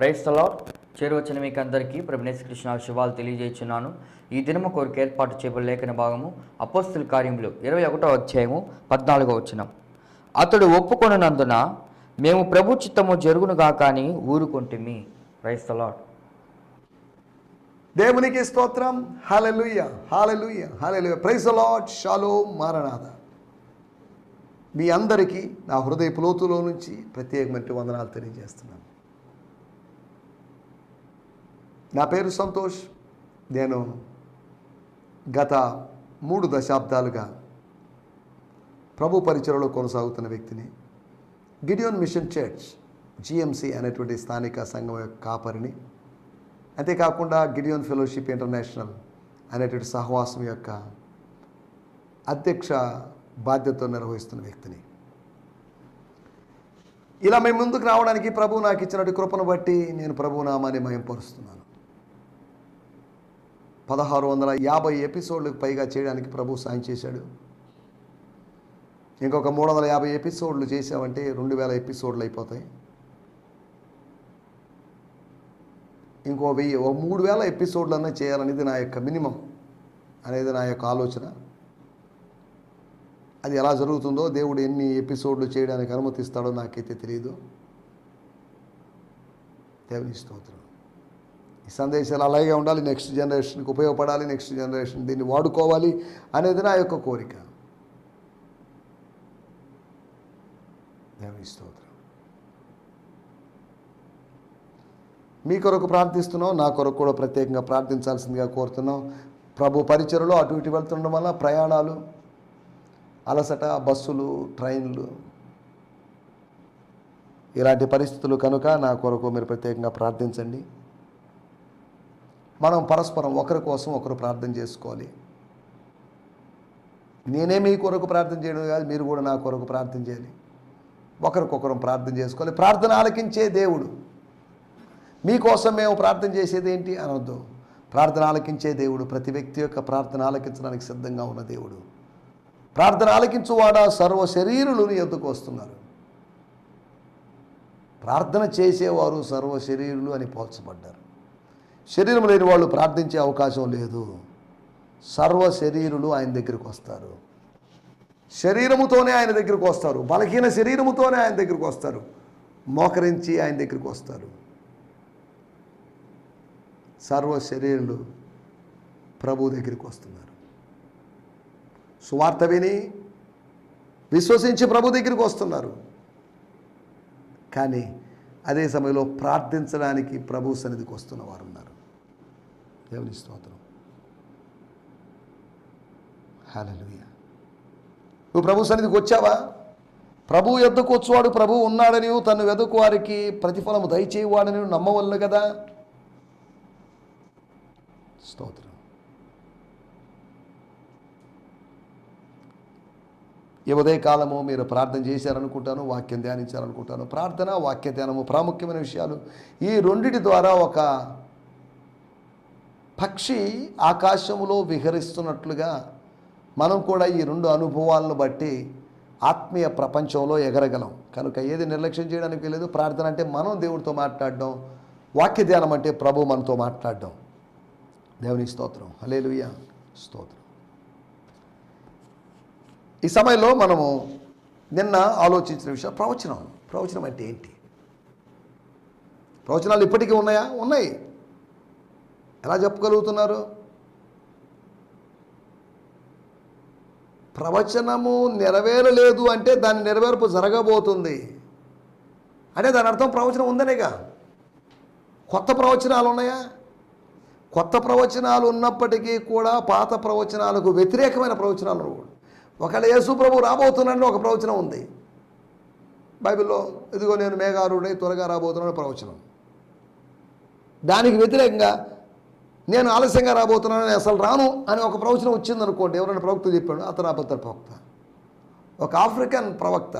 క్రైస్తలో చేరువచ్చిన మీకు అందరికీ ప్రభునేశ్ కృష్ణ శుభాలు తెలియజేస్తున్నాను ఈ దినము కోరిక ఏర్పాటు చేయబడిన లేఖన భాగము అపోస్తుల కార్యములు ఇరవై ఒకటో అధ్యాయము పద్నాలుగో వచ్చిన అతడు ఒప్పుకొనున్నందున మేము ప్రభు చిత్తము జరుగునుగా కానీ ఊరుకుంటుమి. క్రైస్తలాడ్ దేవునికి స్తోత్రం. Hallelujah hallelujah hallelujah praise a lot shallow మారనాథ. మీ అందరికీ నా హృదయ లోతులో నుంచి ప్రత్యేకమైన వందనాలు తెలియజేస్తున్నాను. నా పేరు సంతోష్. నేను గత మూడు దశాబ్దాలుగా ప్రభు పరిచయలో కొనసాగుతున్న వ్యక్తిని. గిడియోన్ మిషన్ చర్చ్ జిఎంసి అనేటువంటి స్థానిక సంఘం యొక్క కాపరిని. అంతేకాకుండా గిడియోన్ ఫెలోషిప్ ఇంటర్నేషనల్ అనేటువంటి సహవాసం యొక్క అధ్యక్ష బాధ్యతతో నిర్వహిస్తున్న వ్యక్తిని. ఇలా మేము ముందుకు రావడానికి ప్రభు నాకు ఇచ్చినటువంటి కృపను బట్టి నేను ప్రభు నామాన్ని మయంపరుస్తున్నాను పదహారు వందల యాభై ఎపిసోడ్లకు పైగా చేయడానికి ప్రభు సాయం చేశాడు. ఇంకొక మూడు వందల యాభై ఎపిసోడ్లు చేసామంటే రెండు వేల ఎపిసోడ్లు అయిపోతాయి. ఇంకో వెయ్యి ఓ మూడు వేల ఎపిసోడ్లన్నా చేయాలనేది నా యొక్క మినిమం అనేది నా యొక్క ఆలోచన. అది ఎలా జరుగుతుందో దేవుడు ఎన్ని ఎపిసోడ్లు చేయడానికి అనుమతిస్తాడో నాకైతే తెలియదు. దేవుని స్తోత్రం. ఈ సందేశాలు అలాగే ఉండాలి నెక్స్ట్ జనరేషన్కి ఉపయోగపడాలి నెక్స్ట్ జనరేషన్ దీన్ని వాడుకోవాలి అనేది నా యొక్క కోరిక. దేవి స్తోత్రం. మీ కొరకు ప్రార్థిస్తున్నాం నా కొరకు కూడా ప్రత్యేకంగా ప్రార్థించాల్సిందిగా కోరుతున్నాం. ప్రభు పరిచయలో అటు ఇటు వెళ్తుండడం వల్ల ప్రయాణాలు అలసట బస్సులు ట్రైన్లు ఇలాంటి పరిస్థితులు కనుక నా కొరకు మీరు ప్రత్యేకంగా ప్రార్థించండి. మనం పరస్పరం ఒకరి కోసం ఒకరు ప్రార్థన చేసుకోవాలి. నేనే మీ కొరకు ప్రార్థన చేయడం కాదు మీరు కూడా నా కొరకు ప్రార్థన చేయాలి. ఒకరికొకరం ప్రార్థన చేసుకోవాలి. ప్రార్థన ఆలకించే దేవుడు. మీకోసం మేము ప్రార్థన చేసేది ఏంటి అనొద్దు. ప్రార్థన ఆలకించే దేవుడు ప్రతి వ్యక్తి యొక్క ప్రార్థన ఆలకించడానికి సిద్ధంగా ఉన్న దేవుడు. ప్రార్థన ఆలకించువాడా సర్వ శరీరులు నీ ఎద్దుకు వస్తున్నారు. ప్రార్థన చేసేవారు సర్వ శరీరులు అని పోల్చబడ్డారు. శరీరం లేని వాళ్ళు ప్రార్థించే అవకాశం లేదు. సర్వ శరీరులు ఆయన దగ్గరికి వస్తారు. శరీరముతోనే ఆయన దగ్గరికి వస్తారు. బలహీన శరీరముతోనే ఆయన దగ్గరికి వస్తారు. మోకరించి ఆయన దగ్గరికి వస్తారు. సర్వ శరీరులు ప్రభు దగ్గరికి వస్తున్నారు. సువార్త విని విశ్వసించి ప్రభు దగ్గరికి వస్తున్నారు. కానీ అదే సమయంలో ప్రార్థించడానికి ప్రభు సన్నిధికి వస్తున్న వారు ఉన్నారు దేవుని స్తోత్రం. హల్లెలూయా. నువ్వు ప్రభు సన్నిధికి వచ్చావా? ప్రభు ఎద్దుకొచ్చువాడు ప్రభు ఉన్నాడని తను వెదుకు వారికి ప్రతిఫలము దయచేవాడని నువ్వు నమ్మవలను కదా? స్తోత్రం. ఈ ఉదయకాలము మీరు ప్రార్థన చేశారనుకుంటాను వాక్యం ధ్యానించారనుకుంటాను. ప్రార్థన వాక్య ధ్యానము ప్రాముఖ్యమైన విషయాలు. ఈ రెండిటి ద్వారా ఒక పక్షి ఆకాశములో విహరిస్తున్నట్లుగా మనం కూడా ఈ రెండు అనుభవాలను బట్టి ఆత్మీయ ప్రపంచంలో ఎగరగలం. కనుక ఏది నిర్లక్ష్యం చేయడానికి లేదు ప్రార్థన అంటే మనం దేవుడితో మాట్లాడడం. వాక్య ధ్యానం అంటే ప్రభు మనతో మాట్లాడడం. దేవుని స్తోత్రం. హలేలుయ స్తోత్రం. ఈ సమయంలో మనము నిన్న ఆలోచించిన విషయం ప్రవచనం. ప్రవచనం అంటే ఏంటి? ప్రవచనాలు ఇప్పటికీ ఉన్నాయా? ఉన్నాయి. ఎలా చెప్పగలుగుతున్నారు? ప్రవచనము నెరవేరలేదు అంటే దాని నెరవేర్పు జరగబోతుంది. అంటే దాని అర్థం ప్రవచనం ఉందనేగా. కొత్త ప్రవచనాలు ఉన్నాయా? కొత్త ప్రవచనాలు ఉన్నప్పటికీ కూడా పాత ప్రవచనాలకు వ్యతిరేకమైన ప్రవచనాలు కూడా ఒకవేళ యేసు ప్రభు రాబోతున్నాడని ఒక ప్రవచనం ఉంది. బైబిల్లో ఇదిగో నేను మేఘారుడై త్వరగా రాబోతున్నాడు ప్రవచనం. దానికి వ్యతిరేకంగా నేను ఆలస్యంగా రాబోతున్నాను నేను అసలు రాను అని ఒక ప్రవచనం వచ్చిందనుకోండి ఎవరైనా ప్రవక్త చెప్పాడు అతను అబద్ధ ప్రవక్త. ఒక ఆఫ్రికన్ ప్రవక్త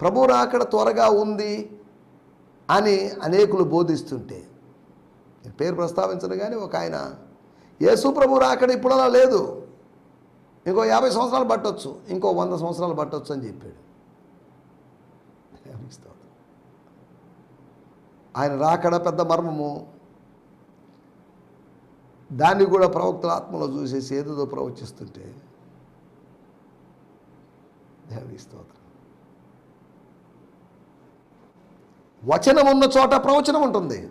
ప్రభు రాకడ త్వరగా ఉంది అని అనేకులు బోధిస్తుంటే నేను పేరు ప్రస్తావించను కానీ ఒక ఆయన యేసు ప్రభు రాకడ ఇప్పుడలా లేదు. ఇంకో యాభై సంవత్సరాలు పట్టొచ్చు ఇంకో వంద సంవత్సరాలు పట్టొచ్చు అని చెప్పాడు. ఆయన రాకడ పెద్ద మర్మము దాన్ని కూడా ప్రవక్తల ఆత్మలో చూసేసి ఏదేదో ప్రవచిస్తుంటే దేవుని స్తోత్రం. వచనం ఉన్న చోట ప్రవచనం ఉంటుంది.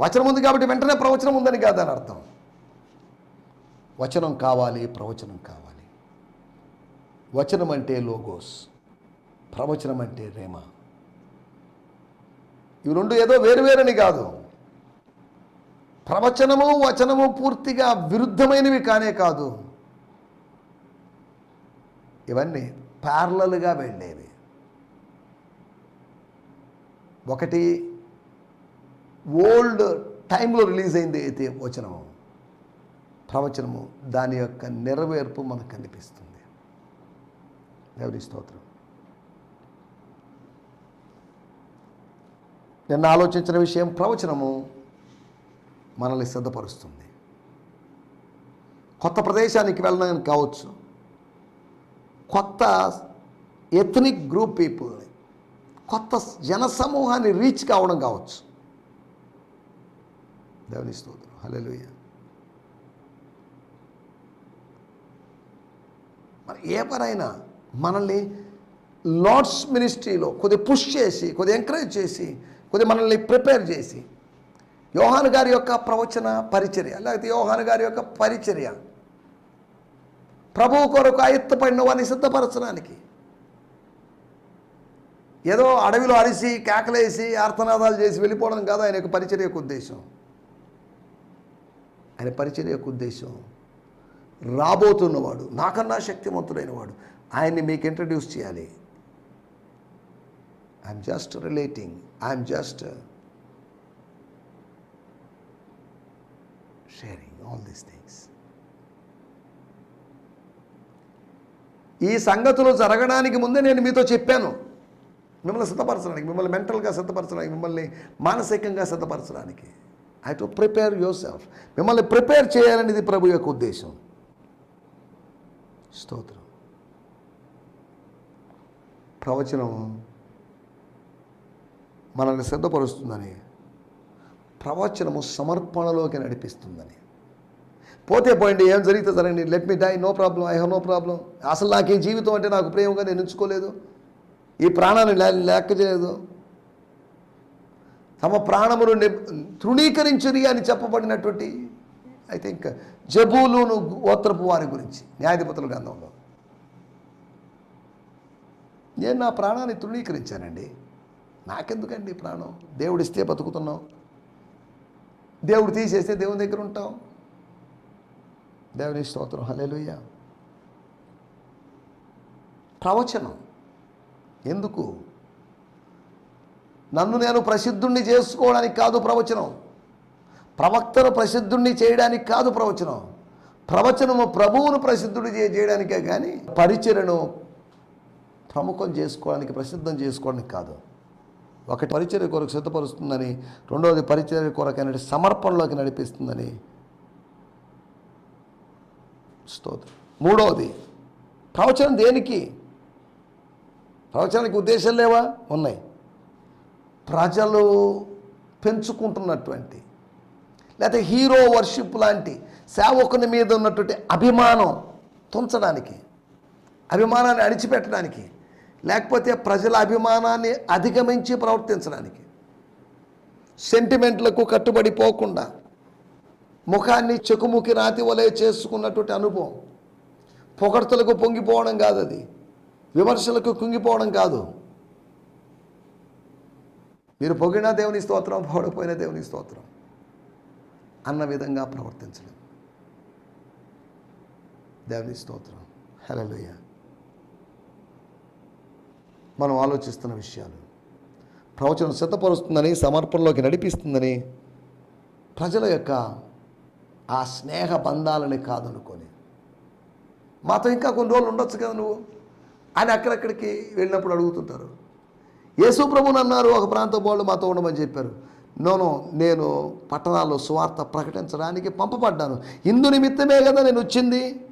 వచనం ఉంది కాబట్టి వెంటనే ప్రవచనం ఉందని కాదని అర్థం. వచనం కావాలి ప్రవచనం కావాలి. వచనం అంటే లోగోస్ ప్రవచనం అంటే రేమ. ఇవి రెండు ఏదో వేరువేరని కాదు. ప్రవచనము వచనము పూర్తిగా విరుద్ధమైనవి కానే కాదు. ఇవన్నీ ప్యారలల్గా వెళ్ళేవి. ఒకటి ఓల్డ్ టైంలో రిలీజ్ అయింది అయితే వచనము. ప్రవచనము దాని యొక్క నెరవేర్పు మనకు కనిపిస్తుంది. దేవుని స్తోత్రం. నిన్న ఆలోచించిన విషయం ప్రవచనము. మనల్ని సిద్ధపరుస్తుంది. కొత్త ప్రదేశానికి వెళ్ళడానికి కావచ్చు. కొత్త ఎథనిక్ గ్రూప్ పీపుల్ని కొత్త జన సమూహాన్ని రీచ్ కావడం కావచ్చు. దేవుని స్తోత్రం. హల్లెలూయా మరి ఏ పనైనా మనల్ని లార్డ్స్ మినిస్ట్రీలో కొద్దిగా పుష్ చేసి కొద్దిగా ఎంకరేజ్ చేసి కొద్దిగా మనల్ని ప్రిపేర్ చేసి యోహాను గారి యొక్క ప్రవచన పరిచర్య లేకపోతే యోహాను గారి యొక్క పరిచర్య. ప్రభువు కొరకు ఆయత్తపడిన వారిని సిద్ధపరచడానికి. ఏదో అడవిలో అరిసి కేకలేసి ఆర్తనాదాలు చేసి వెళ్ళిపోవడం కాదు ఆయన యొక్క పరిచర్య యొక్క ఉద్దేశం. ఆయన పరిచర్య యొక్క ఉద్దేశం రాబోతున్నవాడు నాకన్నా శక్తివంతుడైన వాడు ఆయన్ని మీకు ఇంట్రడ్యూస్ చేయాలి. I'm just relating I'm just sharing all these things ఈ సంగతులు జరగడానికి ముందే నేను మీతో చెప్పాను. మిమ్మల్ని సిద్ధపరచడానికి మిమ్మల్ని మెంటల్గా సిద్ధపరచడానికి మిమ్మల్ని మానసికంగా సిద్ధపరచడానికి. I to prepare yourself మిమ్మల్ని ప్రిపేర్ చేయాలనేది ప్రభు యొక్క ఉద్దేశం. స్తోత్రం. ప్రవచనం మనల్ని సిద్ధపరుస్తుందని ప్రవచనము సమర్పణలోకి నడిపిస్తుందని. పోతే పోయింది ఏం జరిగితే జరగండి let me die no problem I have no problem అసలు నాకు ఈ జీవితం అంటే నాకు ప్రేమగా నేను ఎంచుకోలేదు. ఈ ప్రాణాన్ని లే- లెక్క చేయలేదు. తమ ప్రాణమును తృణీకరించుని అని చెప్పబడినటువంటి ఐ థింక్ జబూలును గోత్రపు వారి గురించి న్యాయాధిపతుల గ్రంథంలో. నేను నా ప్రాణాన్ని తృణీకరించానండి. నాకెందుకండి ప్రాణం? దేవుడిస్తే బతుకుతున్నాం. దేవుడు తీసేస్తే దేవుని దగ్గర ఉంటాం. దేవుని స్తోత్రం. హలేలుయ్య ప్రవచనం. ఎందుకు? నన్ను నేను ప్రసిద్ధుణ్ణి చేసుకోవడానికి కాదు ప్రవచనం. ప్రవక్తను ప్రసిద్ధుణ్ణి చేయడానికి కాదు ప్రవచనం. ప్రవచనము ప్రభువును ప్రసిద్ధుడు చేయడానికే కానీ పరిచయను ప్రముఖం చేసుకోవడానికి ప్రసిద్ధం చేసుకోవడానికి కాదు. ఒకటి పరిచర్య కొరకు సిద్ధపరుస్తుందని రెండవది పరిచర్య కొరకైన సమర్పణలోకి నడిపిస్తుందని. స్తోత్రం. మూడవది ప్రవచనం దేనికి? ప్రవచనానికి ఉద్దేశం లేవా? ఉన్నాయి. ప్రజలు పెంచుకుంటున్నటువంటి లేకపోతే హీరో వర్షిప్ లాంటి సేవకుని మీద ఉన్నటువంటి అభిమానం తుంచడానికి అభిమానాన్ని అణిచిపెట్టడానికి లేకపోతే ప్రజల అభిమానాన్ని అధిగమించి ప్రవర్తించడానికి. సెంటిమెంట్లకు కట్టుబడి పోకుండా ముఖాన్ని చెకుముకి రాతి వలె చేసుకున్నటువంటి అనుభవం. పొగడ్తలకు పొంగిపోవడం కాదు అది. విమర్శలకు కుంగిపోవడం కాదు. మీరు పొగిడిన దేవుని స్తోత్రం పొగడపోయిన దేవుని స్తోత్రం. అన్న విధంగా ప్రవర్తించలేదు. దేవుని స్తోత్రం. హల్లెలూయా. మనం ఆలోచిస్తున్న విషయాలు. ప్రవచనం సిద్ధపరుస్తుందని సమర్పణలోకి నడిపిస్తుందని ప్రజల యొక్క ఆ స్నేహ బంధాలని కాదనుకొని. మాతో ఇంకా కొన్ని రోజులు ఉండొచ్చు కదా నువ్వు? అని అక్కడక్కడికి వెళ్ళినప్పుడు అడుగుతుంటారు. యేసు ప్రభుని అన్నారు ఒక ప్రాంతం వాళ్ళు మాతో ఉండమని చెప్పారు. నోను నేను పట్టణాల్లో సువార్త ప్రకటించడానికి పంపబడ్డాను. ఇందు నిమిత్తమే కదా నేను వచ్చింది.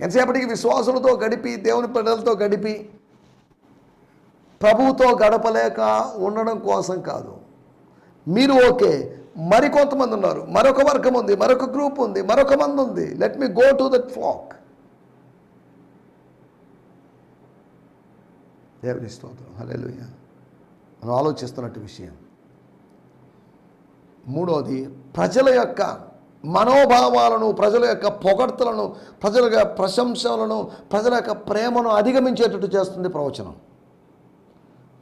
ఎంతసేపటికి విశ్వాసులతో గడిపి దేవుని ప్రజలతో గడిపి ప్రభువుతో గడపలేక ఉండడం కోసం కాదు. మీరు ఓకే మరికొంతమంది ఉన్నారు. మరొక వర్గం ఉంది మరొక గ్రూప్ ఉంది మరొక మంది ఉంది. Let me go to that flock దేవుని స్తోత్రం. హల్లెలూయ మనం ఆలోచిస్తున్నట్టు విషయం. మూడోది ప్రజల యొక్క మనోభావాలను ప్రజల యొక్క పొగడ్తలను ప్రజల యొక్క ప్రశంసలను ప్రజల యొక్క ప్రేమను అధిగమించేటట్టు చేస్తుంది ప్రవచనం.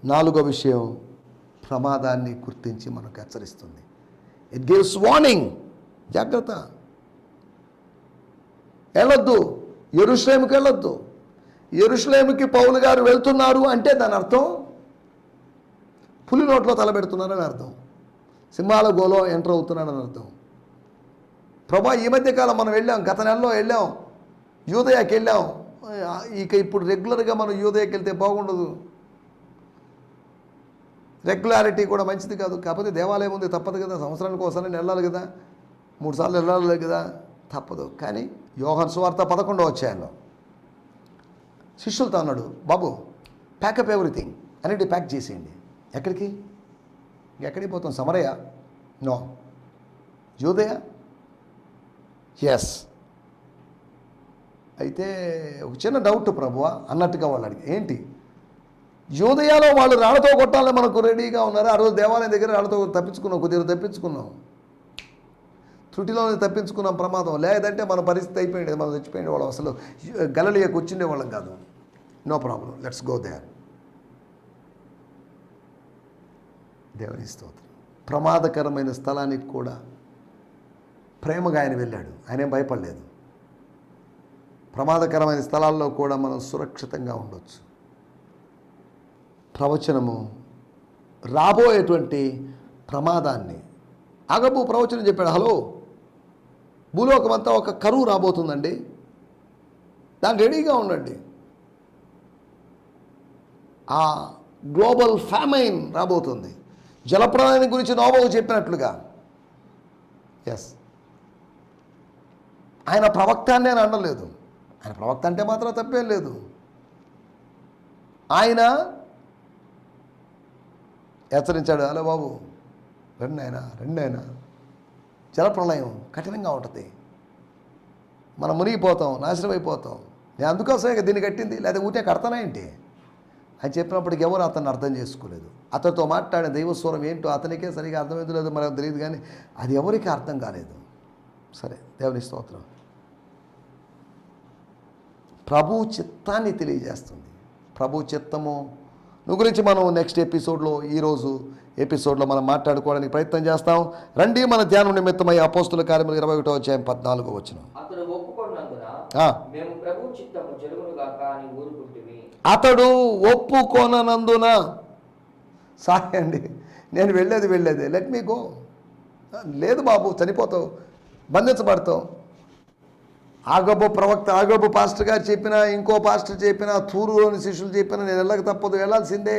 నాలుగో విషయం ప్రమాదాన్ని గుర్తించి మనకు హెచ్చరిస్తుంది. ఇట్ గివ్స్ వార్నింగ్ జాగ్రత్త. వెళ్ళొద్దు. ఎరుశ్లేముకి వెళ్ళొద్దు. ఎరుశ్లేముకి పౌలు గారు వెళ్తున్నారు అంటే దాని అర్థం పులి నోట్లో తలబెడుతున్నారని అర్థం. సింహాల గోలో ఎంటర్ అవుతున్నాడని అర్థం. ప్రభా ఈ మధ్యకాలం మనం వెళ్ళాం గత నెలలో వెళ్ళాం యూదయాకి వెళ్ళాం. ఇక ఇప్పుడు రెగ్యులర్గా మనం యూదయాకి వెళ్తే బాగుండదు. రెగ్యులారిటీ కూడా మంచిది కాదు. కాకపోతే దేవాలయం ఉంది తప్పదు కదా. సంవత్సరానికి ఒకసారి వెళ్ళాలి కదా. మూడు సార్లు వెళ్ళాలి కదా. తప్పదు. కానీ యోహన్ సువార్త పదకొండో వచ్చాయను శిష్యులతో అన్నాడు బాబు ప్యాకప్ ఎవ్రీథింగ్ అన్నిటి ప్యాక్ చేసేయండి. ఎక్కడికి? ఎక్కడికి పోతాం? సమరయ్య నో. యూదయ? ఎస్ అయితే ఒక చిన్న డౌట్ ప్రభువా అన్నట్టుగా వాళ్ళు అడిగి. ఏంటి? యోదయాలో వాళ్ళు రాళ్ళతో కొట్టాలని మనకు రెడీగా ఉన్నారు. ఆ రోజు దేవాలయం దగ్గర రాళ్ళతో తప్పించుకున్నాం కొద్దిగా తప్పించుకున్నాం. త్రుటిలోనే తప్పించుకున్నాం ప్రమాదం. లేదంటే మన పరిస్థితి అయిపోయింది మనం చచ్చిపోయిన వాళ్ళం అసలు. గలలియకు వచ్చిండే వాళ్ళం కాదు. నో ప్రాబ్లం లెట్స్ గో దే దేవుని స్తోత్రం. ప్రమాదకరమైన స్థలానికి కూడా ప్రేమగా ఆయన వెళ్ళాడు. ఆయనేం భయపడలేదు. ప్రమాదకరమైన స్థలాల్లో కూడా మనం సురక్షితంగా ఉండొచ్చు. ప్రవచనము రాబోయేటువంటి ప్రమాదాన్ని అగబు ప్రవచనం చెప్పాడు. హలో భూలోకమంతా ఒక కరువు రాబోతుందండి. దాని రెడీగా ఉండండి. ఆ గ్లోబల్ ఫ్యామైన్ రాబోతుంది. జలప్రదాయం గురించి నోబవు చెప్పినట్లుగా. ఎస్ ఆయన ప్రవక్త అని నేను అనలేదు. ఆయన ప్రవక్త అంటే మాత్రం తప్పేం లేదు. ఆయన హెచ్చరించాడు హలో బాబు రెండు ఆయన రెండు ఆయన. జలప్రళయం కఠినంగా ఉంటుంది. మనం మునిగిపోతాం నాశనం అయిపోతాం. నేను అందుకోసమే ఇక దీన్ని కట్టింది లేదా ఊటే కడతానా ఏంటి? అని చెప్పినప్పటికి ఎవరు అతన్ని అర్థం చేసుకోలేదు. అతనితో మాట్లాడిన దైవస్వరం ఏంటో అతనికే సరిగా అర్థమైందో మనకు తెలియదు కానీ అది ఎవరికి అర్థం కాలేదు. సరే దేవుని స్తోత్రం. ప్రభు చిత్తాన్ని తెలియజేస్తుంది. ప్రభు చిత్తము. నువ్వు గురించి మనం నెక్స్ట్ ఎపిసోడ్లో ఈరోజు ఎపిసోడ్లో మనం మాట్లాడుకోవడానికి ప్రయత్నం చేస్తాం. రండి మన ధ్యానం నిమిత్తమై అపోస్తుల కార్యములు ఇరవై ఒకటో వచ్చాయం పద్నాలుగో వచ్చిన అతడు ఒప్పుకోనందున సారీ అండి నేను వెళ్ళేది వెళ్ళేది. లెట్ మీ గో లేదు బాబు చనిపోతావు. బంధించబడతావు. ఆగబో ప్రవక్త ఆగబో పాస్టర్ గారు చెప్పినా ఇంకో పాస్టర్ చెప్పినా తూరులోని శిష్యులు చెప్పినా నేను వెళ్ళక తప్పదు వెళ్ళాల్సిందే.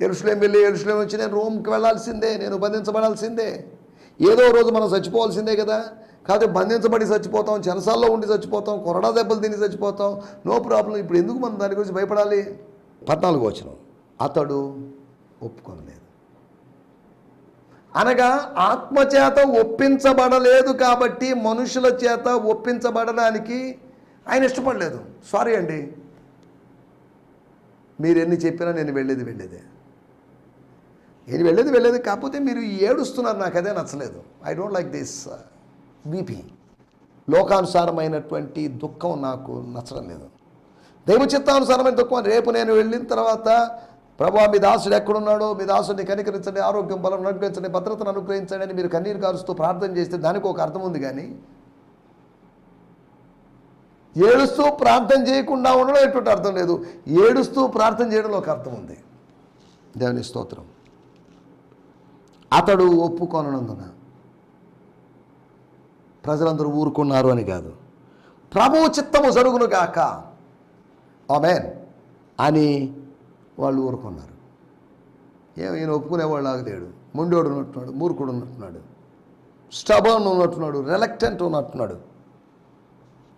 ఎరుసలేం వెళ్ళి ఎరుసలేం వచ్చి నేను రోమ్కి వెళ్ళాల్సిందే నేను బంధించబడాల్సిందే. ఏదో రోజు మనం చచ్చిపోవాల్సిందే కదా. కాదు బంధించబడి చచ్చిపోతాం చెరసాల్లో ఉండి చచ్చిపోతాం కొరడా దెబ్బలు తిని చచ్చిపోతాం నో ప్రాబ్లం. ఇప్పుడు ఎందుకు మనం దాని గురించి భయపడాలి? పద్నాలుగు వచ్చిన అతడు ఒప్పుకోలేదు అనగా ఆత్మచేత ఒప్పించబడలేదు కాబట్టి మనుషుల చేత ఒప్పించబడడానికి ఆయన ఇష్టపడలేదు. సారీ అండి. మీరు ఎన్ని చెప్పినా నేను వెళ్ళేది వెళ్ళేదే. నేను వెళ్ళేది వెళ్ళేది కాకపోతే మీరు ఏడుస్తున్నారు నాకు అదే నచ్చలేదు. I don't like this BP లోకానుసారమైనటువంటి దుఃఖం నాకు నచ్చడం లేదు. దైవ చిత్తానుసారమైన దుఃఖం రేపు నేను వెళ్ళిన తర్వాత ప్రభా మీ దాసుడు ఎక్కడున్నాడో? మీ దాసుడిని కనికరించండి ఆరోగ్యం బలం నడిపించండి భద్రతను అనుగ్రహించండి అని మీరు కన్నీరు కారుస్తూ ప్రార్థన చేస్తే దానికి ఒక అర్థం ఉంది కానీ ఏడుస్తూ ప్రార్థన చేయకుండా ఉండడం ఎటువంటి అర్థం లేదు. ఏడుస్తూ ప్రార్థన చేయడంలో ఒక అర్థం ఉంది. దేవుని స్తోత్రం. అతడు ఒప్పుకొనందున ప్రజలందరూ ఊరుకున్నారు అని కాదు. ప్రభు చిత్తము జరుగును గాక. ఆమెన్. అని వాళ్ళు ఊరుకున్నారు. ఏం ఈయన ఒప్పుకునేవాడు లాగా లేడు. ముండోడు ఉన్నట్టున్నాడు మూర్ఖుడు ఉన్నట్టున్నాడు. స్టబర్న్ ఉన్నట్టున్నాడు రెలక్టెంట్ ఉన్నట్టున్నాడు.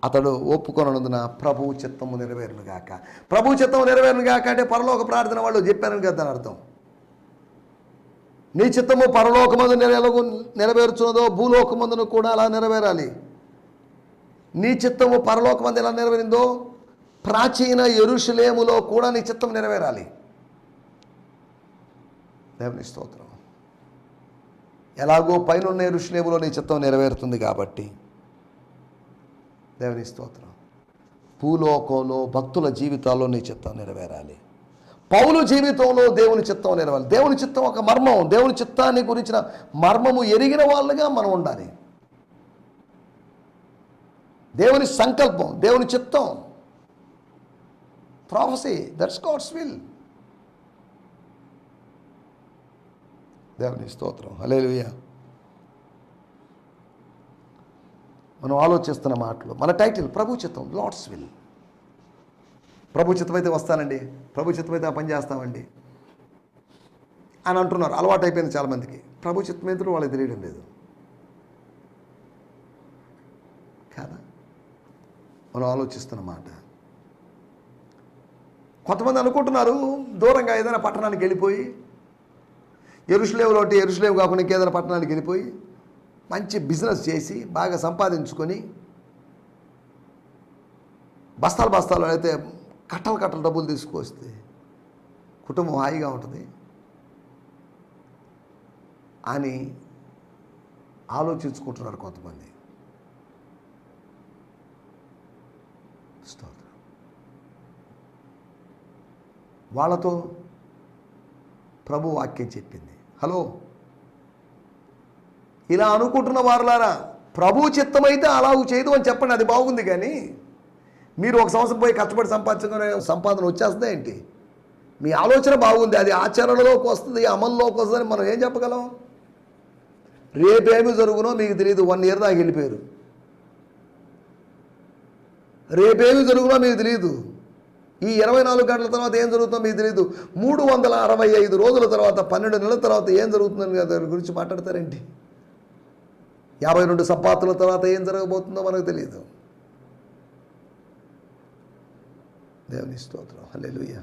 అతడు ఒప్పుకొనందున ప్రభువు చిత్తము నెరవేరును గాక. ప్రభు చిత్తము నెరవేరును గాక అంటే పరలోక ప్రార్థన వాళ్ళు చెప్పారని కదా దాని అర్థం. నీ చిత్తము పరలోకమందు నెరవేరు నెరవేరుచున్నదో భూలోకమందును కూడా అలా నెరవేరాలి. నీ చిత్తము పరలోకమందు ఎలా నెరవేరిందో ప్రాచీన ఎరుషులేములో కూడా నీ చిత్తం నెరవేరాలి. దేవుని స్తోత్రం. ఎలాగో పైన ఎరుషులేములో నీ చిత్తం నెరవేరుతుంది కాబట్టి. దేవుని స్తోత్రం. భూలోకంలో భక్తుల జీవితాల్లో నీ చిత్తం నెరవేరాలి. పౌలు జీవితంలో దేవుని చిత్తం నెరవేరాలి. దేవుని చిత్తం ఒక మర్మం. దేవుని చిత్తాన్ని గురించిన మర్మము ఎరిగిన వాళ్ళుగా మనం ఉండాలి. దేవుని సంకల్పం దేవుని చిత్తం. ప్రాఫసీ దట్స్ గాడ్స్ విల్ దేవుని స్తోత్రం. హల్లెలూయా. మనం ఆలోచిస్తున్న మాటలు మన టైటిల్ ప్రభు చిత్తం లార్డ్స్ విల్ ప్రభు చిత్తం అయితే వస్తానండి ప్రభు చిత్తం అయితే ఆ పని చేస్తామండి. అని అంటున్నారు అలవాటు అయిపోయింది చాలామందికి. ప్రభు చిత్తం వాళ్ళకి తెలియడం లేదు. కాదా? మనం ఆలోచిస్తున్న మాట. కొంతమంది అనుకుంటున్నారు దూరంగా ఏదైనా పట్టణానికి వెళ్ళిపోయి ఎరుసలేవులో ఒకటి ఎరుసలేవు కాకుండా ఇంకేదైనా పట్టణానికి వెళ్ళిపోయి మంచి బిజినెస్ చేసి బాగా సంపాదించుకొని బస్తాలు బస్తాలు అయితే కట్టలు కట్టలు డబ్బులు తీసుకొస్తే కుటుంబం హాయిగా ఉంటుంది. అని ఆలోచించుకుంటున్నారు కొంతమంది. స్తోత్రం వాళ్ళతో ప్రభు వాక్యం చెప్పింది. హలో? ఇలా అనుకుంటున్న వారులారా ప్రభు చిత్తమైతే అలా చేయదు అని చెప్పండి అది బాగుంది కానీ మీరు ఒక సంవత్సరం పోయి కష్టపడి సంపాదించుకునే సంపాదన వచ్చేస్తుంది ఏంటి? మీ ఆలోచన బాగుంది అది ఆచరణలోకి వస్తుంది అమల్లోకి వస్తుందని మనం ఏం చెప్పగలం? రేపేమి జరుగునో మీకు తెలియదు వన్ ఇయర్ దాకా వెళ్ళిపోయారు. రేపేమి జరుగునో మీకు తెలియదు ఈ ఇరవై నాలుగు గంటల తర్వాత ఏం జరుగుతుందో మీకు తెలియదు మూడు వందల అరవై ఐదు రోజుల తర్వాత పన్నెండు నెలల తర్వాత ఏం జరుగుతుందని దాని గురించి మాట్లాడతారేంటి? యాభై రెండు సంపాతుల తర్వాత ఏం జరగబోతుందో మనకు తెలియదు దేవుని స్తోత్రం. హల్లెలూయా.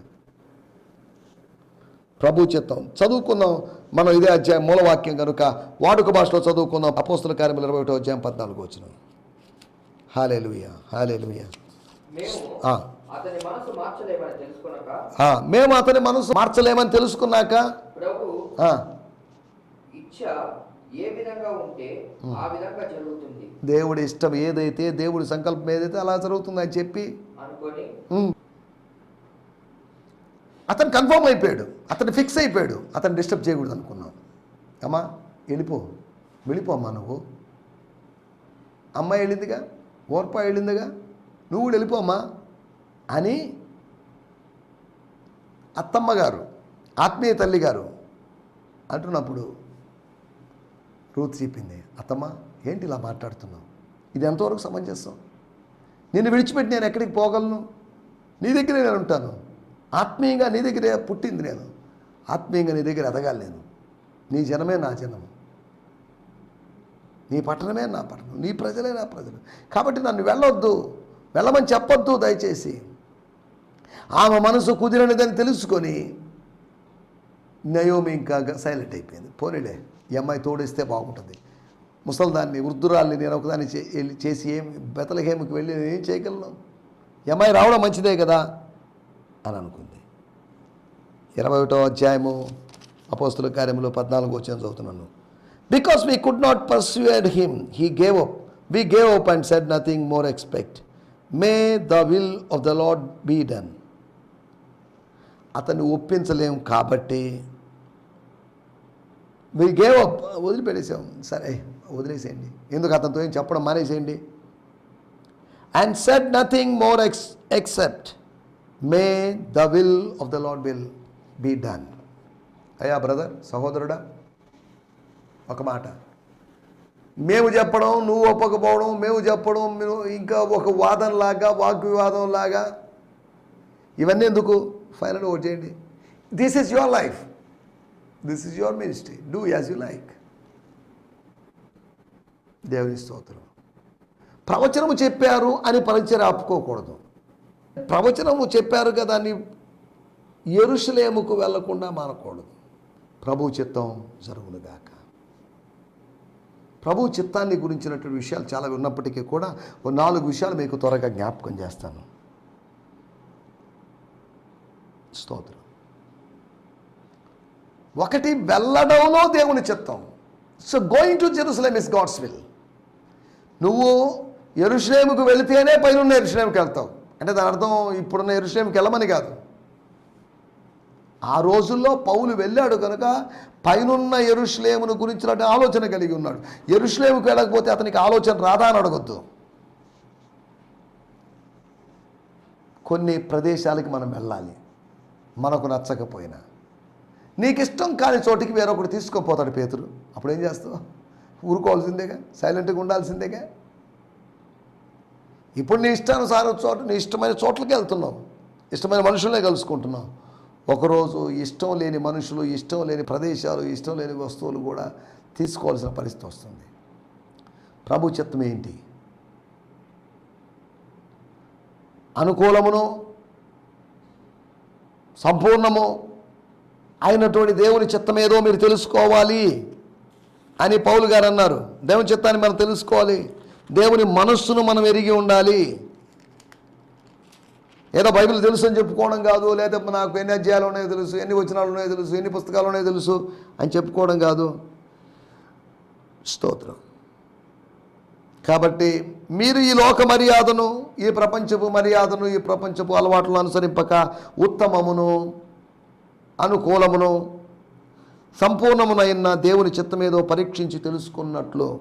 ప్రభు చిత్తం. చదువుకుందాం మనం ఇదే అధ్యాయం మూలవాక్యం కనుక. వాడుక భాషలో చదువుకుందాం. అపోస్తుల కార్యములు ఇరవై ఒకటో అధ్యాయం పద్నాలుగు వచ్చిన హాలేలుయా హాలేలుయా మేము. అతని మనసు మార్చలేమని తెలుసుకున్నాక దేవుడి ఇష్టం ఏదైతే దేవుడి సంకల్పం ఏదైతే అలా జరుగుతుందని చెప్పి. అతను కన్ఫర్మ్ అయిపోయాడు. అతను ఫిక్స్ అయిపోయాడు. అతను డిస్టర్బ్ చేయకూడదు అనుకున్నాం. అమ్మా వెళ్ళిపో. వెళ్ళిపో అమ్మా నువ్వు. అమ్మాయి వెళ్ళిందిగా? ఓర్పా వెళ్ళిందిగా? నువ్వు కూడా వెళ్ళిపో అమ్మా. అని అత్తమ్మ గారు ఆత్మీయ తల్లి గారు అంటున్నప్పుడు రూత్ చెప్పింది అత్తమ్మ ఏంటి ఇలా మాట్లాడుతున్నావు? ఇది ఎంతవరకు సమంజసం? నిన్ను విడిచిపెట్టి నేను ఎక్కడికి పోగలను? నీ దగ్గరే నేను ఉంటాను. ఆత్మీయంగా నీ దగ్గరే పుట్టింది నేను. ఆత్మీయంగా నీ దగ్గర ఎదగాలి నేను. నీ జనమే నా జనము. నీ పట్టణమే నా పట్టణం. నీ ప్రజలే నా ప్రజలు. కాబట్టి నన్ను వెళ్ళొద్దు. వెళ్ళమని చెప్పొద్దు దయచేసి. ఆమె మనసు కుదిరినదని తెలుసుకొని నయోమి ఇంకా సైలెంట్ అయిపోయింది. పోనీలే ఈ అమ్మాయి తోడిస్తే బాగుంటుంది. ముసల్దాన్ని వృద్ధురాల్ని నేను ఒకదాన్ని వెళ్ళి- చేసి ఏం బెతలహేమికి వెళ్ళి నేను ఏం చేయగలను? ఈ అమ్మాయి రావడం మంచిదే కదా? అని అనుకుంది. ఇరవై ఒకటో అధ్యాయము అపోస్తుల కార్యములో పద్నాలుగు వచ్చిన చదువుతున్నాను. Because we could not persuade him he gave up we gave up and said nothing more expect may the will of the lord be done అతన్ని ఒప్పించలేము కాబట్టి వీ గేవ్ అప్ వదిలిపెట్టేసాం. సరే వదిలేసేయండి. ఎందుకు అతనితో ఏం చెప్పడం మానేసేయండి? And said nothing more ex except may the will of the lord will be done అయ్యా బ్రదర్ సహోదరుడా ఒక మాట. మేము చెప్పడం నువ్వు ఒప్పకపోవడం మేము చెప్పడం ఇంకా ఒక వాదనలాగా వాగ్వివాదం లాగా ఇవన్నీ ఎందుకు? ఫైనల్ ఓట్ చేయండి. This is your life this is your ministry do as you like దేవుని స్తోత్రం. ప్రవచనము చెప్పారు అని పరిచయం ఆపుకోకూడదు. ప్రవచనము చెప్పారు కదా అని ఎరుసలేముకు వెళ్ళకుండా మానకూడదు ప్రభు చిత్తం జరుగునుగాక ప్రభు చిత్తాన్ని గురించినటువంటి విషయాలు చాలా ఉన్నప్పటికీ కూడా ఓ నాలుగు విషయాలు మీకు త్వరగా జ్ఞాపకం చేస్తాను. స్తోత్రం. ఒకటి వెళ్ళడంలో దేవుని చిత్తం. So going to Jerusalem is God's will నువ్వు ఎరుశ్లేముకు వెళితేనే పైన ఎరుషలేముకి వెళ్తావు. అంటే దాని అర్థం ఇప్పుడున్న ఎరుషలేముకి వెళ్ళమని కాదు. ఆ రోజుల్లో పౌలు వెళ్ళాడు కనుక పైనున్న ఎరుషలేమును గురించిన ఆలోచన కలిగి ఉన్నాడు. ఎరుశ్లేముకు వెళ్ళకపోతే అతనికి ఆలోచన రాదా అని అడగొద్దు. కొన్ని ప్రదేశాలకి మనం వెళ్ళాలి. మనకు నచ్చకపోయినా. నీకు ఇష్టం కాని చోటికి వేరొకటి తీసుకోపోతాడు పేతురు. అప్పుడు ఏం చేస్తావు? ఊరుకోవాల్సిందేగా? సైలెంట్గా ఉండాల్సిందేగా? ఇప్పుడు నీ ఇష్టానుసారం చోట నీ ఇష్టమైన చోట్లకి వెళ్తున్నావు. ఇష్టమైన మనుషులనే కలుసుకుంటున్నావు. ఒకరోజు ఇష్టం లేని మనుషులు ఇష్టం లేని ప్రదేశాలు ఇష్టం లేని వస్తువులు కూడా తీసుకోవాల్సిన పరిస్థితి వస్తుంది. ప్రభు చిత్తం ఏంటి అనుకూలమును సంపూర్ణము అయినటువంటి దేవుని చిత్తం ఏదో మీరు తెలుసుకోవాలి అని పౌలు గారు అన్నారు. దేవుని చిత్తాన్ని మనం తెలుసుకోవాలి. దేవుని మనస్సును మనం ఎరిగి ఉండాలి. ఏదో బైబిల్ తెలుసు అని చెప్పుకోవడం కాదు లేదా నాకు ఎన్ని అధ్యాయాలు ఉన్నాయో తెలుసు ఎన్ని వచనాలు ఉన్నాయో తెలుసు ఎన్ని పుస్తకాలు ఉన్నాయో తెలుసు అని చెప్పుకోవడం కాదు. స్తోత్రం. కాబట్టి మీరు ఈ లోక మర్యాదను ఈ ప్రపంచపు మర్యాదను ఈ ప్రపంచపు అలవాట్లను అనుసరింపక ఉత్తమమును అనుకూలమును సంపూర్ణమునైన దేవుని చిత్తం ఏదో పరీక్షించి తెలుసుకున్నట్లు.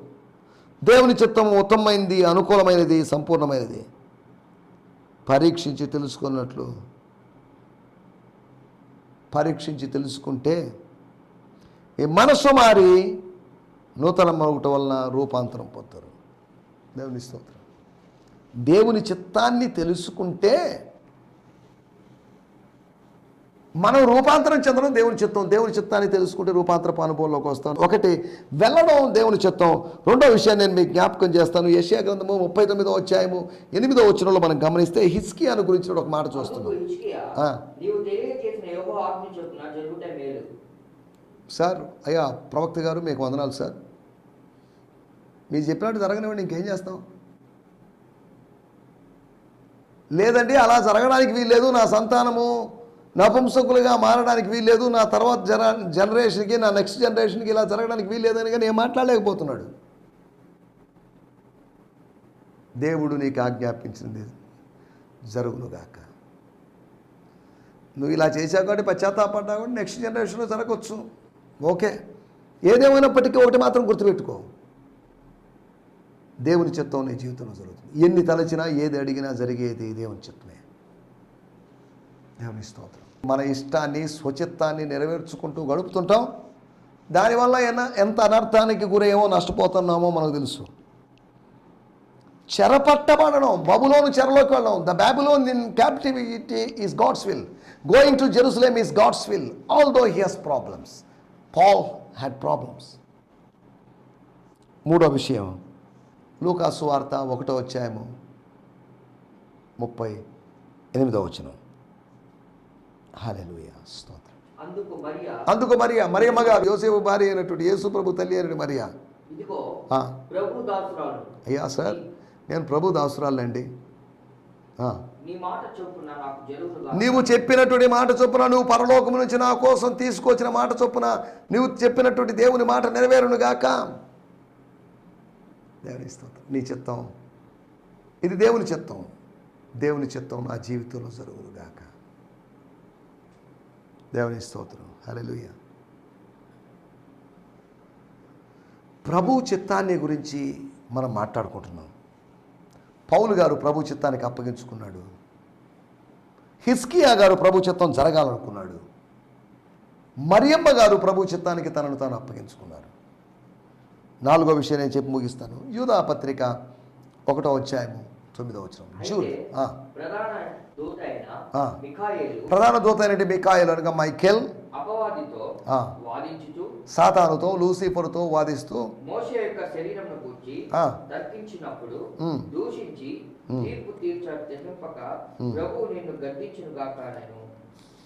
దేవుని చిత్తము ఉత్తమమైనది అనుకూలమైనది సంపూర్ణమైనది. పరీక్షించి తెలుసుకున్నట్లు. పరీక్షించి తెలుసుకుంటే ఈ మనసు మారి నూతన మరొకటి వలన రూపాంతరం పొందుతారు. దేవుని స్తోత్రం. దేవుని చిత్తాన్ని తెలుసుకుంటే మనం రూపాంతరం చెందడం దేవుని చిత్తం. దేవుని చిత్తాన్ని తెలుసుకుంటే రూపాంతరపు అనుభవంలోకి వస్తాం. ఒకటి వెళ్ళడం దేవుని చిత్తం. రెండో విషయాన్ని నేను మీకు జ్ఞాపకం చేస్తాను. యెషయా గ్రంథము ముప్పై తొమ్మిదో అధ్యాయము ఎనిమిదో వచ్చినలో మనం గమనిస్తే హిస్కియాను గురించి ఒక మాట చూస్తున్నాం. సార్ అయ్యా ప్రవక్త గారు మీకు వందనాలు సార్. మీరు చెప్పినట్టు జరగనివ్వండి ఇంకేం చేస్తాం? లేదండి అలా జరగడానికి వీల్లేదు నా సంతానము నపుంసకులుగా మారడానికి వీల్లేదు నా తర్వాత జన జనరేషన్కి నా నెక్స్ట్ జనరేషన్కి ఇలా జరగడానికి వీల్లేదని కానీ ఏం మాట్లాడలేకపోతున్నాడు. దేవుడు నీకు ఆజ్ఞాపించింది జరుగునుగాక. నువ్వు ఇలా చేసావు కాబట్టి పశ్చాత్తాపడ్డా కూడా నెక్స్ట్ జనరేషన్లో జరగవచ్చు ఓకే. ఏదేమైనప్పటికీ ఒకటి మాత్రం గుర్తుపెట్టుకో. దేవుని చిత్తం నీ జీవితంలో జరుగుతుంది. ఎన్ని తలచినా ఏది అడిగినా జరిగేది దేవుని చిత్తమే. దేవుని స్తోత్రం. మన ఇష్టాన్ని స్వచిత్తాన్ని నెరవేర్చుకుంటూ గడుపుతుంటాం. దానివల్ల ఎంత అనర్థానికి గురయ్యేమో నష్టపోతున్నామో మనకు తెలుసు. చెరపట్టబడడం బబులోను చెరలోకి వెళ్ళడం. The Babylon in captivity is God's will going to Jerusalem is God's will although he has problems Paul had problems మూడో విషయం లూకాసు వార్త ఒకటో అధ్యాయము ముప్పై ఎనిమిదో వచనం. హాలెలూయా స్తోత్రం. అందుకు మరియా అందుకు మరియా మరియమ్మ గారు యోసేపు భార్య అయినటువంటి యేసు ప్రభు తల్లి అయినటువంటి మరియా. అయ్యా సార్ నేను ప్రభు దాసురాలండి నీవు చెప్పినటువంటి మాట చొప్పున నువ్వు పరలోకము నుంచి నా కోసం తీసుకొచ్చిన మాట చొప్పున నువ్వు చెప్పినటువంటి దేవుని మాట నెరవేరును గాక దేవుని స్తోత్రం నీ చిత్తం. ఇది దేవుని చిత్తం. దేవుని చిత్తం నా జీవితంలో జరుగునుగాక. దేవుని స్తోత్రం. హల్లెలూయ. ప్రభు చిత్తాన్ని గురించి మనం మాట్లాడుకుంటున్నాం. పౌలు గారు ప్రభు చిత్తానికి అప్పగించుకున్నాడు. హిస్కియా గారు ప్రభు చిత్తం జరగాలనుకున్నాడు. మరియమ్మ గారు ప్రభు చిత్తానికి తనను తాను అప్పగించుకున్నారు. నాలుగో విషయం నేను చెప్పి ముగిస్తాను. యూదా పత్రిక ఒకటో అధ్యాయము తొమ్మిదో వచ్చిన జూన్. ప్రధాన దూత అయినటువంటి మికాయలు అనగా మైకేల్ సాతానుతో లూసిఫర్తో వాదిస్తూ మోషే యొక్క శరీరంను గూర్చి ఆ. తర్కించినప్పుడు ఉమ్. దూషించి తీర్పు తీర్చ తెగింపక ప్రభువు నిన్ను గద్దించును గాక నేను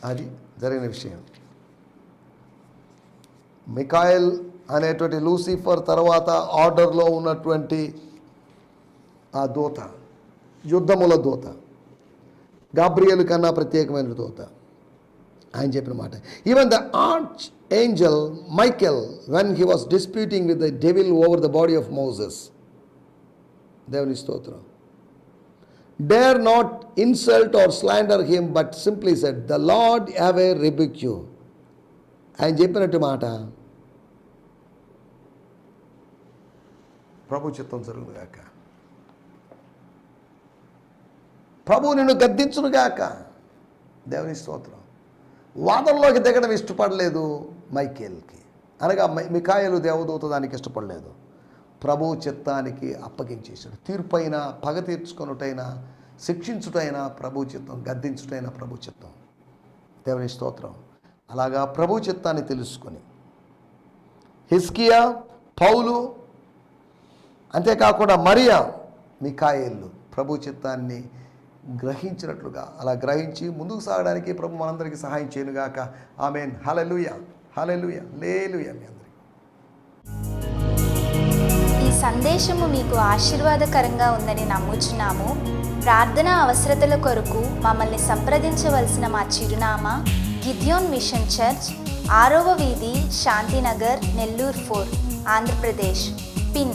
అది జరిగిన విషయం. మికాయల్ అనేటువంటి లూసిఫర్ తర్వాత ఆర్డర్లో ఉన్నటువంటి ఆ దూత యుద్ధముల దూత గాబ్రియల్ కన్నా ప్రత్యేకమైన దూత. ఆయన చెప్పిన మాట even the archangel Michael when he was disputing with the devil over the body of Moses దేవుని స్తోత్రం dare not insult or slander him but simply said the Lord have a rebuke you ఆయన చెప్పినట్టు మాట ప్రభు చిత్తం జరుగునుగాక ప్రభు నిన్ను గద్దించునుగాక దేవుని స్తోత్రం. వాదనలోకి దిగడం ఇష్టపడలేదు మైకేల్కి. అనగా మికాయలు దేవదూత దానికి ఇష్టపడలేదు. ప్రభు చిత్తానికి అప్పగించేశాడు. తీర్పైన పగ తీర్చుకొనుటైనా శిక్షించుటైనా ప్రభు చిత్తం గద్దించుటైనా ప్రభు చిత్తం. దేవుని స్తోత్రం. అలాగా ప్రభు చిత్తాన్ని తెలుసుకొని. హిస్కియా పౌలు అంతేకాకుండా మరియా మికాయిల్లు ప్రభు చిత్తాన్ని గ్రహించినట్లుగా అలా గ్రహించి ముందుకు సాగడానికి ప్రభు మనందరికీ సహాయం చేయనుగాక. ఆమెన్. హలలుయ హలలుయ లేలుయ మీ అందరికీ. ఈ సందేశము మీకు ఆశీర్వాదకరంగా ఉందని నమ్ముచున్నాము. ప్రార్థన అవసరతల కొరకు మమ్మల్ని సంప్రదించవలసిన మా చిరునామా గిద్యోన్ మిషన్ చర్చ్ ఆరవ వీధి శాంతినగర్ నెల్లూరు ఫోర్ ఆంధ్రప్రదేశ్. పిన్